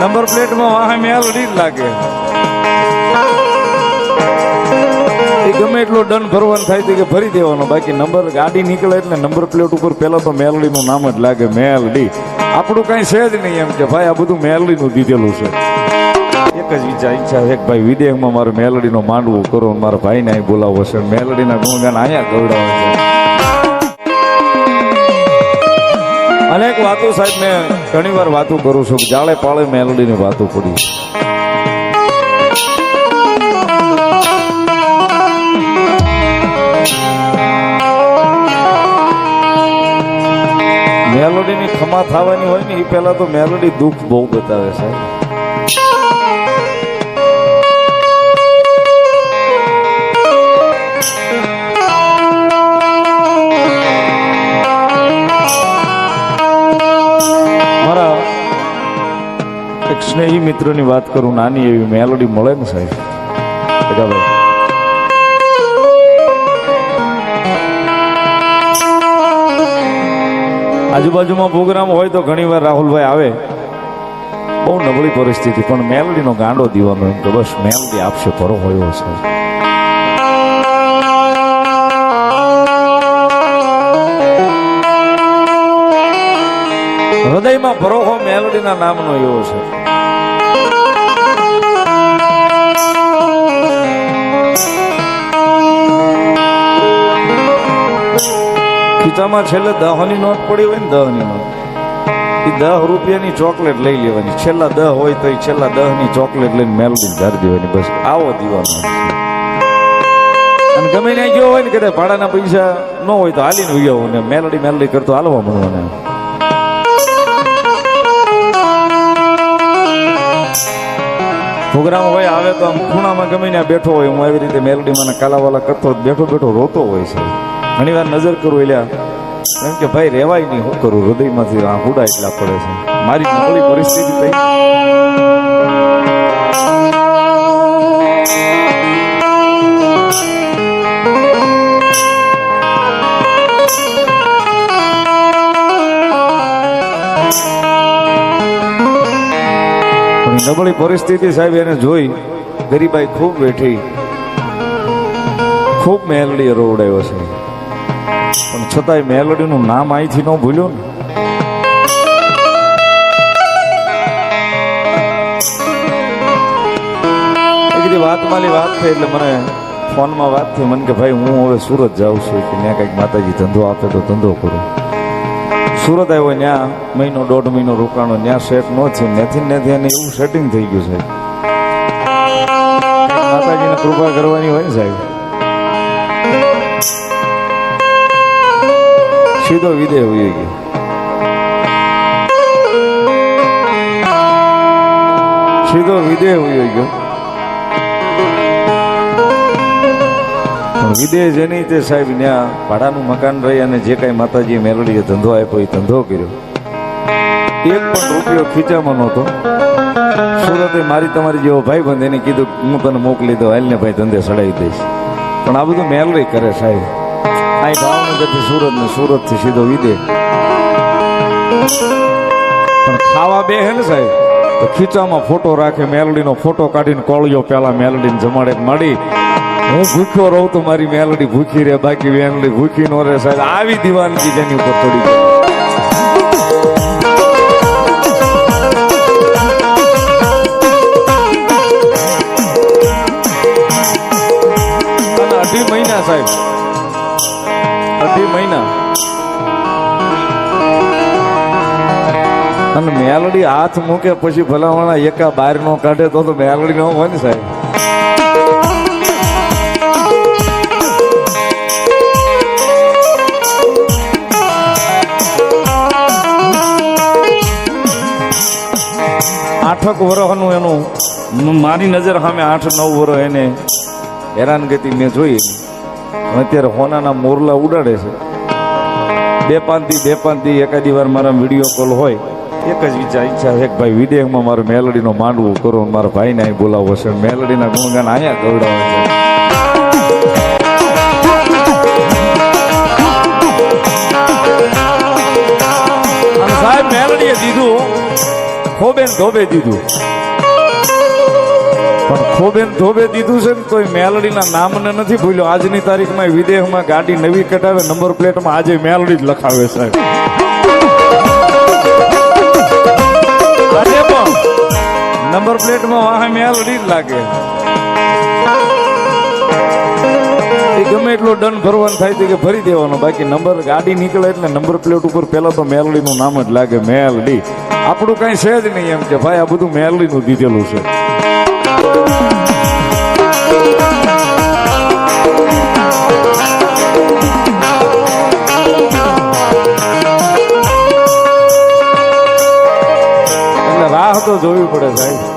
Number પ્લેટમાં વાહ મેલડી જ લાગે. એ ગમે એટલો દંડ ભરવાનું થાય છે કે ભરી દેવાનો. બાકી નંબર ગાડી નીકળે એટલે નંબર પ્લેટ ઉપર પહેલા તો મેલડીનું નામ જ લાગે, મેલડી. આપણું કાંઈ છે જ નહીં એમ કે ભાઈ આ બધું મેલડીનું દીધેલું છે. એક જ વિચાર, ઈચ્છા છે કે ભાઈ વિદેશમાં મારે મેલડીનો માંડવું કરો મારા ભાઈને અહીં બોલાવવો છે. મેલડીના ગુણગાન અહીંયા ગવડાવે છે. અનેક વાતો સાહેબ, મેં ઘણી વાર વાતો કરું છું જાળે પાળે મેલડીની વાતો પડી. મેલોડીની ખમા થવાની હોય ને એ પહેલા તો મેલોડી દુઃખ બહુ બતાવે છે સ્નેહી મિત્રોની વાત કરું, નાની એવી મેલોડી મળે ને સાહેબ? આજુબાજુમાં પ્રોગ્રામ હોય તો ઘણીવાર રાહુલભાઈ આવે. બહુ નબળી પરિસ્થિતિ, પણ મેલડીનો ગાંડો દીવાનો એમ કે બસ મેલડી આપશે પરો હોય છે હૃદયમાં ભરોહો મેલડીના નામનો એવો છે. ખીચામાં છેલ્લે દહની નોટ પડી હોય ને, દહની નોટ એ દહ રૂપિયાની ચોકલેટ લઈ લેવાની. છેલ્લા દહ હોય તો એ છેલ્લા દહની ચોકલેટ લઈને મેલડી ધારી દેવાની. બસ, આવો દીવાનો અને ગમે ત્યાં ગયો હોય ને કદાચ ભાડાના પૈસા ન હોય તો હાલીને ઉગ્યો ને, મેલડી મેલડી કરતો હાલવા મળવાના. પ્રોગ્રામ હોય આવે તો આમ ખૂણામાં ગમે ત્યાં બેઠો હોય. હું આવી રીતે મેલડી મને કાલાવાલા કરતો બેઠો બેઠો રોતો હોય છે. ઘણી વાર નજર કરું એટલે એમ કે ભાઈ રેવાય નહીં શું કરું? હૃદયમાંથી આ હુડા એટલા પડે છે. મારી પરિસ્થિતિ થઈ. નબળી પરિસ્થિતિ સાહેબ એને જોઈ ગરીબાઈ ખૂબ બેઠી ખૂબ મેલડી રોવડાયો છે. પણ છતાંય મેલડીનું નામ અહીંથી ન ભૂલ્યો ને. વાત માલી વાત થઈ એટલે મને ફોનમાં વાત થઈ. મને કે ભાઈ, હું હવે સુરત જાઉં છું કે ત્યાં કંઈક માતાજી ધંધો આપે તો ધંધો કરું. સુરત આવ્યો ત્યાં મહિનો દોઢ મહિનો રોકાણો ત્યાં સેટ ન થયું ત્યાંથી ને અને એવું સેટિંગ થઈ ગયું સાહેબ માતાજીને કૃપા કરવાની હોય ને સાહેબ. સીધો વિદેહ હોઈ ગયો. સીધો વિદેહ હોઈ ગયો. વિદેહ જેની તે સાહેબ ત્યાં ભાડાનું મકાન રહી અને જે કાંઈ માતાજીએ મેલડીએ ધંધો આપ્યો એ ધંધો કર્યો. એક પણ રૂપિયો ખીચામાં નહોતો. સુરતે મારી તમારી જેવો ભાઈ બંધ એને કીધું હું તને મોકલી દઉં હાલને ભાઈ ધંધે સડાવી દઈશ. પણ આ બધું મેલડી કરે સાહેબ. અહીં ભાવનગરથી સુરત ને સુરતથી સીધો વિદે પણ ખાવા બે હે ને સાહેબ. તો ખીચામાં ફોટો રાખે, મેલડીનો ફોટો કાઢીને કોળિયો પેલા મેલડીને જમાડે મળી. હું ભૂખ્યો રહું તો મારી મેલડી ભૂખી રહે, બાકી મેલડી ભૂખી નો રહે સાહેબ. આવી દીવાનગી જેની ઉપર થોડી અઢી મહિના સાહેબ. અઢી મહિના. અને મેલડી હાથ મૂકે પછી ભલામણા એકા બહાર નો કાઢે તો તો મેલડી નો હોય ને સાહેબ. આઠક વર્ષનું એનું. મારી નજર સામે આઠ નવ વર્ષ એને હેરાનગતિ મેં જોઈ અત્યારે હોનાના મોરલા ઉડાડે છે. બે પાંતી બે પાંતી, એકાદી વાર મારા વીડિયો કોલ હોય. એક જ વિચાર, ઈચ્છા છે કે ભાઈ વિદેશમાં મારું મેલડીનો માંડવું કરો મારા ભાઈને અહીં બોલાવો છે. મેલડીના ગુણગાન અહીંયા ગવડાવે છે. સાહેબ, મેલડીએ દીધું. ખોબે ધોબે દીધું. પણ ખોબે ધોબે દીધું છે ને કોઈ મેલડીના નામને નથી ભૂલ્યો. આજની તારીખમાં વિદેશમાં ગાડી નવી કઢાવે, નંબર પ્લેટમાં આજે મેલડી જ લખાવે સાહેબ. નંબર પ્લેટમાં વાહન મેલડી જ લાગે. ગમે એટલો દંડ ભરવાનું થાય છે કે ભરી દેવાનો. બાકી નંબર ગાડી નીકળે એટલે નંબર પ્લેટ ઉપર પહેલા તો મેલડીનું નામ જ લાગે, મેલડી. આપણું કઈ છે જ નહીં એમ કે ભાઈ આ બધું મેરલીનું દીધેલું છે. રાહ તો જોવી પડે સાહેબ.